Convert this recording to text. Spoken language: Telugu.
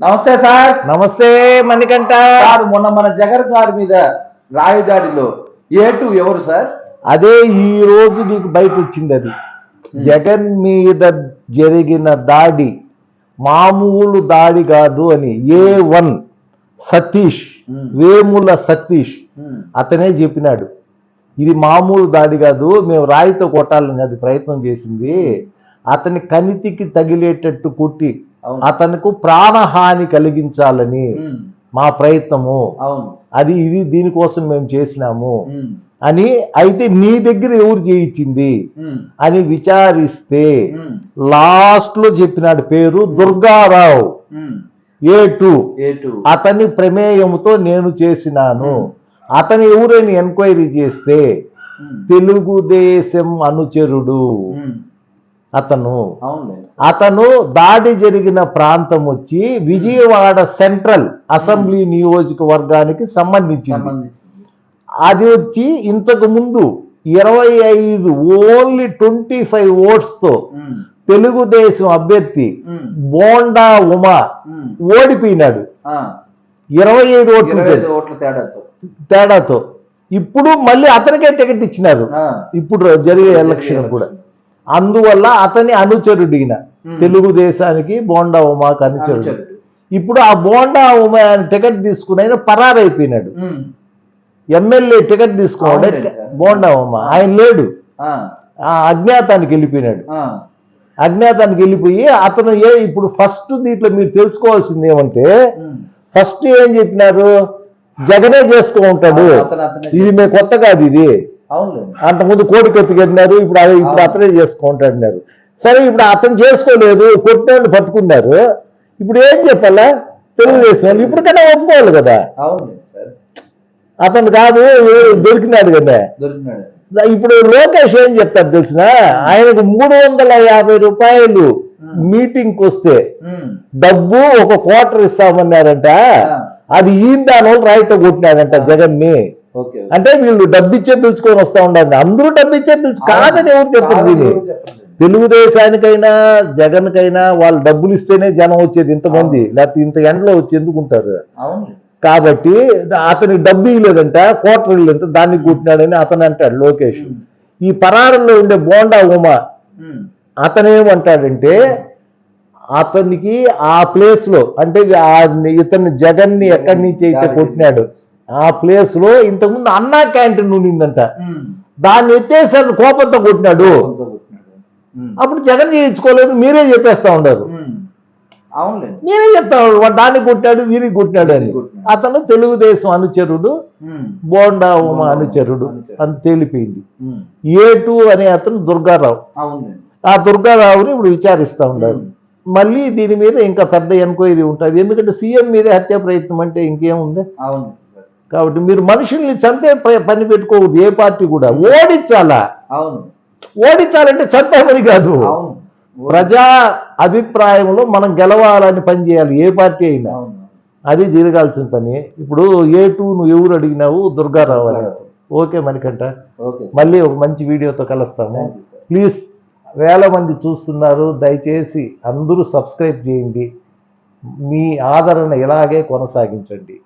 నమస్తే సార్. నమస్తే మణికంఠ. సార్ మొన్న మన జగన్ గారి మీద రాయదాడిలో ఏటు ఎవరు సార్? అదే ఈ రోజు నీకు బయట వచ్చింది అది జగన్ మీద జరిగిన దాడి మామూలు దాడి కాదు అని. A one Satish. Vemula Satish అతనే చెప్పినాడు. ఇది మామూలు దాడి కాదు మేము రాయితో కొట్టాలని అది ప్రయత్నం చేసింది. అతని కనితికి తగిలేటట్టు కొట్టి అతనికి ప్రాణహాని కలిగించాలని మా ప్రయత్నము. అది ఇది దీనికోసం మేము చేసినాము. అని అయితే నీ దగ్గర ఎవరు చేయించింది? అని విచారిస్తే లాస్ట్లో చెప్పినాడు పేరు దుర్గారావు. ఏ టూ అతని ప్రమేయంతో నేను చేసినాను. అతను ఎవరైనా ఎంక్వైరీ చేస్తే తెలుగుదేశం అనుచరుడు అతను. అతను దాడి జరిగిన ప్రాంతం వచ్చి విజయవాడ సెంట్రల్ అసెంబ్లీ నియోజకవర్గానికి సంబంధించింది. సంబంధించి అది వచ్చి ఇంతకు ముందు ఇరవై ఐదు ఓన్లీ ట్వంటీ ఫైవ్ ఓట్స్తో తెలుగుదేశం అభ్యర్థి బోండా ఉమా ఓడిపోయినాడు. ఇరవై ఐదు ఓట్లు తేడాతో. తేడాతో. ఇప్పుడు మళ్ళీ అతనికే టికెట్ ఇచ్చినారు. ఇప్పుడు జరిగే ఎలక్షన్. కూడా. అందువల్ల అతని అనుచరుడు ఈయన. తెలుగుదేశానికి బోండా ఉమాకు అనుచరుడు. ఇప్పుడు ఆ బోండా ఉమా ఆయన టికెట్ తీసుకుని ఆయన పరారైపోయినాడు. MLA ticket sir. Bonda Uma. ఆయన లేడు. ఆ, అజ్ఞాతానికి వెళ్ళిపోయినాడు. అజ్ఞాతానికి వెళ్ళిపోయి అతను ఏ ఇప్పుడు ఫస్ట్ దీంట్లో మీరు తెలుసుకోవాల్సింది ఏమంటే ఫస్ట్ ఏం చెప్పినారు? జగనే చేసుకో ఉంటాడు ఇది మేము కొత్త కాదు ఇది. అంతకుముందు కోడికి ఎత్తుకెళ్ళినారు ఇప్పుడు అది- ఇప్పుడు. అతనే చేసుకుంటాడు సరే ఇప్పుడు అతను చేసుకోలేదు కొట్టినోళ్ళు పట్టుకున్నారు ఇప్పుడు ఏం చెప్పాలా? తెలుగుదేశం వాళ్ళు ఇప్పటికైనా ఒప్పుకోవాలి కదా. అతను కాదు దొరికినాడు కదా. ఇప్పుడు లోకేష్ ఏం చెప్తారు తెలిసిన? ఆయనకు మూడు వందల యాభై రూపాయలు మీటింగ్కి వస్తే డబ్బు ఒక క్వార్టర్ ఇస్తామన్నారంట. అది ఈయన దాని వాళ్ళు రాయితో కొట్టినాడంట జగన్ని ఓకే అంటే వీళ్ళు డబ్బిచ్చే పిలుచుకొని వస్తా ఉండాలి. అందరూ డబ్బిచ్చే పిలుచు కాదని ఎవరు చెప్పలేదు. తెలుగుదేశానికైనా జగన్ కైనా వాళ్ళు. డబ్బులు ఇస్తేనే జనం వచ్చేది ఇంతమంది. లేకపోతే ఇంత ఎండలో వచ్చి ఎందుకుంటారు? కాబట్టి అతనికి డబ్బు ఇవ్వలేదంట కోటర్ ఇవ్వలేదంట దాన్ని కొట్టినాడని అతను అంటాడు లోకేష్. ఈ పరారంలో ఉండే బోండా ఉమా అతనేమంటాడంటే అతనికి ఆ ప్లేస్లో అంటే ఇతన్ని జగన్ని ఎక్కడి నుంచి అయితే కొట్టినాడు ఆ ప్లేస్లో ఇంతకుముందు అన్నా క్యాంటీన్ ఉండిందంట. దాన్ని ఎత్తేసారి కోపంతో కొట్టినాడు. అప్పుడు జగన్ చేయించుకోలేదు మీరే చెప్పేస్తా ఉండరు అవునులే. మీరే చెప్తా వాడు దాన్ని కొట్టాడు దీనికి కొట్టినాడు అని. అతను తెలుగుదేశం అనుచరుడు బోండా ఉమ అనుచరుడు. అని తేలిపోయింది. ఏ టూ అనే అతను దుర్గారావు. ఆ దుర్గారావుని ఇప్పుడు విచారిస్తా ఉన్నారు. ఉమ్. మళ్ళీ దీని మీద ఇంకా పెద్ద ఎంక్వైరీ ఉంటుంది. ఎందుకంటే సీఎం మీదే హత్య ప్రయత్నం అంటే ఇంకేముంది? అవును. కాబట్టి మీరు మనుషుల్ని చంపే పని పెట్టుకోవద్దు ఏ పార్టీ కూడా. ఓడించాలా? అవును. ఓడించాలంటే చంపేమని కాదు. ప్రజా అభిప్రాయంలో మనం గెలవాలని పనిచేయాలి ఏ పార్టీ అయినా. అది జరగాల్సిన పని. ఇప్పుడు ఏ టూ నువ్వు ఎవరు అడిగినావు? దుర్గారావు అని ఓకే మణికంట. మళ్ళీ ఒక మంచి వీడియోతో కలుస్తాము. ప్లీజ్ వేల మంది చూస్తున్నారు. దయచేసి అందరూ సబ్స్క్రైబ్ చేయండి. మీ ఆదరణ ఇలాగే కొనసాగించండి.